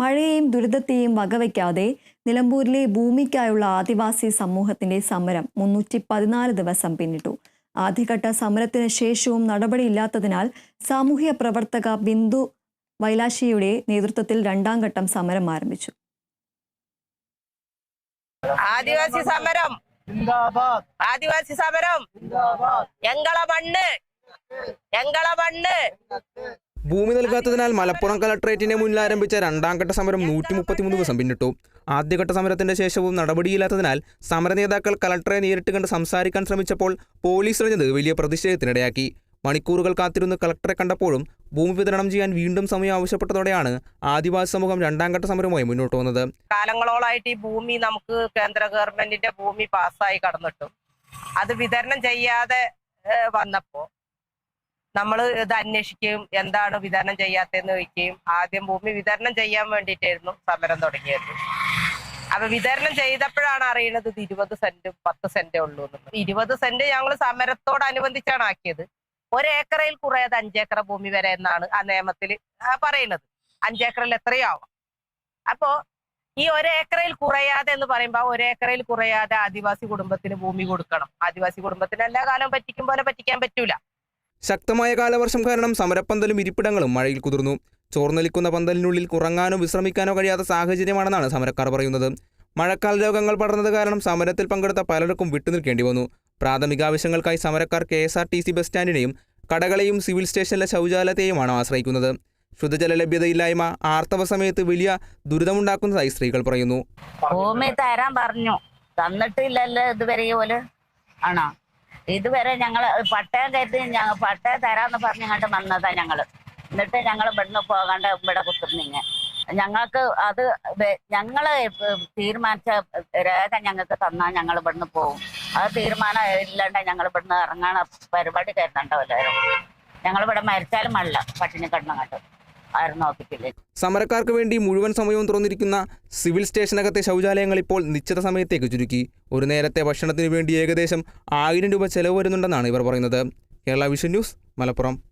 മഴയെയും ദുരിതത്തെയും വകവയ്ക്കാതെ നിലമ്പൂരിലെ ഭൂമിക്കായുള്ള ആദിവാസി സമൂഹത്തിന്റെ സമരം മുന്നൂറ്റി പതിനാല് ദിവസം പിന്നിട്ടു. ആദ്യഘട്ട സമരത്തിന് ശേഷവും നടപടിയില്ലാത്തതിനാൽ സാമൂഹ്യ പ്രവർത്തക ബിന്ദു വൈലാശിയുടെ നേതൃത്വത്തിൽ രണ്ടാം ഘട്ടം സമരം ആരംഭിച്ചു. ആദിവാസി സമരം. ആദിവാസി സമരം. എങ്കള മണ്ണ്. എങ്കള മണ്ണ്. ഭൂമി നൽകാത്തതിനാൽ മലപ്പുറം കലക്ട്രേറ്റിനെ മുന്നിൽ ആരംഭിച്ച രണ്ടാം ഘട്ട സമരം നൂറ്റി മുപ്പത്തിമൂന്ന് ദിവസം പിന്നിട്ടു. ആദ്യഘട്ട സമരത്തിന്റെ ശേഷവും നടപടിയില്ലാത്തതിനാൽ സമര നേതാക്കൾ കലക്ടറെ നേരിട്ട് കണ്ട് സംസാരിക്കാൻ ശ്രമിച്ചപ്പോൾ പോലീസ് എറിഞ്ഞത് വലിയ പ്രതിഷേധത്തിനിടയാക്കി. മണിക്കൂറുകൾ കാത്തിരുന്ന് കളക്ടറെ കണ്ടപ്പോഴും ഭൂമി വിതരണം ചെയ്യാൻ വീണ്ടും സമയം ആവശ്യപ്പെട്ടതോടെയാണ് ആദിവാസി സമൂഹം രണ്ടാം ഘട്ട സമരവുമായി മുന്നോട്ട് വന്നത് കാലങ്ങളോളായിട്ട് ഈ ഭൂമി നമുക്ക് കേന്ദ്ര ഗവൺമെന്റിന്റെ ഭൂമി പാസ്സായി കടന്നിട്ടു. അത് വിതരണം ചെയ്യാതെ വന്നപ്പോ നമ്മൾ ഇത് അന്വേഷിക്കുകയും എന്താണ് വിതരണം ചെയ്യാത്തതെന്ന് ചോദിക്കുകയും ആദ്യം ഭൂമി വിതരണം ചെയ്യാൻ വേണ്ടിയിട്ടായിരുന്നു സമരം തുടങ്ങിയത്. അപ്പൊ വിതരണം ചെയ്തപ്പോഴാണ് അറിയുന്നത് ഇത് ഇരുപത് സെന്റും പത്ത് സെന്റേ ഉള്ളൂ എന്നുള്ളത്. ഇരുപത് സെന്റ് ഞങ്ങൾ സമരത്തോടനുബന്ധിച്ചാണ് ആക്കിയത്. ഒരേക്കറയിൽ കുറയാതെ അഞ്ചേക്കറ ഭൂമി വരെ എന്നാണ് ആ നിയമത്തിൽ പറയുന്നത് അഞ്ചേക്കറിൽ എത്രയോ ആവാം അപ്പോ ഈ ഒരേക്കറയിൽ കുറയാതെ എന്ന് പറയുമ്പോൾ ഒരേക്കറയിൽ കുറയാതെ ആദിവാസി കുടുംബത്തിന് ഭൂമി കൊടുക്കണം. ആദിവാസി കുടുംബത്തിന് എല്ലാ കാലവും പറ്റിക്കും പോലെ പറ്റിക്കാൻ പറ്റൂല. ശക്തമായ കാലവർഷം കാരണം സമരപ്പന്തലും ഇരിപ്പിടങ്ങളും മഴയിൽ കുതിർന്നു. ചോർന്നൊലിക്കുന്ന പന്തലിനുള്ളിൽ കുറങ്ങാനോ വിശ്രമിക്കാനോ കഴിയാത്ത സാഹചര്യമാണെന്നാണ് സമരക്കാർ പറയുന്നത്. മഴക്കാല രോഗങ്ങൾ പടർന്നത് കാരണം സമരത്തിൽ പങ്കെടുത്ത പലർക്കും വിട്ടുനിൽക്കേണ്ടി വന്നു. പ്രാഥമിക ആവശ്യങ്ങൾക്കായി സമരക്കാർ K S R T C bus സ്റ്റാൻഡിനെയും കടകളെയും സിവിൽ സ്റ്റേഷനിലെ ശൗചാലയത്തെയുമാണ് ആശ്രയിക്കുന്നത്. ശുദ്ധജല ലഭ്യതയില്ലായ്മ ആർത്തവ സമയത്ത് വലിയ ദുരിതമുണ്ടാക്കുന്നതായി സ്ത്രീകൾ പറയുന്നു. തരാൻ പറഞ്ഞു. തന്നിട്ടില്ലല്ലോ ഇതുവരെ ഓൽ. ആണോ? ഇതുവരെ ഞങ്ങൾ പട്ടയം കയറ്റി ഞങ്ങൾ പട്ടയം തരാന്ന് പറഞ്ഞങ്ങോട്ട് വന്നതാ ഞങ്ങൾ. എന്നിട്ട് ഞങ്ങൾ ഇവിടുന്ന് പോകാണ്ട് ഇവിടെ കുത്തുന്നിങ്ങ് ഞങ്ങൾക്ക് അത് ഞങ്ങൾ തീരുമാനിച്ച രേഖ ഞങ്ങൾക്ക് തന്നാൽ ഞങ്ങൾ ഇവിടുന്ന് പോകും അത് തീരുമാനം ഇല്ലാണ്ട് ഞങ്ങൾ ഇവിടുന്ന് ഇറങ്ങാൻ പരിപാടി കയറ്റണ്ടാവില്ലായിരുന്നു ഞങ്ങളിവിടെ മരിച്ചാലും അല്ല പട്ടിണി കിടന്നങ്ങോട്ട്. സമരക്കാർക്ക് വേണ്ടി മുഴുവൻ സമയവും തുറന്നിരിക്കുന്ന സിവിൽ സ്റ്റേഷനകത്തെ ശൗചാലയങ്ങൾ ഇപ്പോൾ നിശ്ചിത സമയത്തേക്ക് ചുരുക്കി. ഒരു നേരത്തെ ഭക്ഷണത്തിന് വേണ്ടി ഏകദേശം ആയിരം രൂപ ചെലവ് വരുന്നുണ്ടെന്നാണ് ഇവർ പറയുന്നത്. Kerala vision news Malappuram.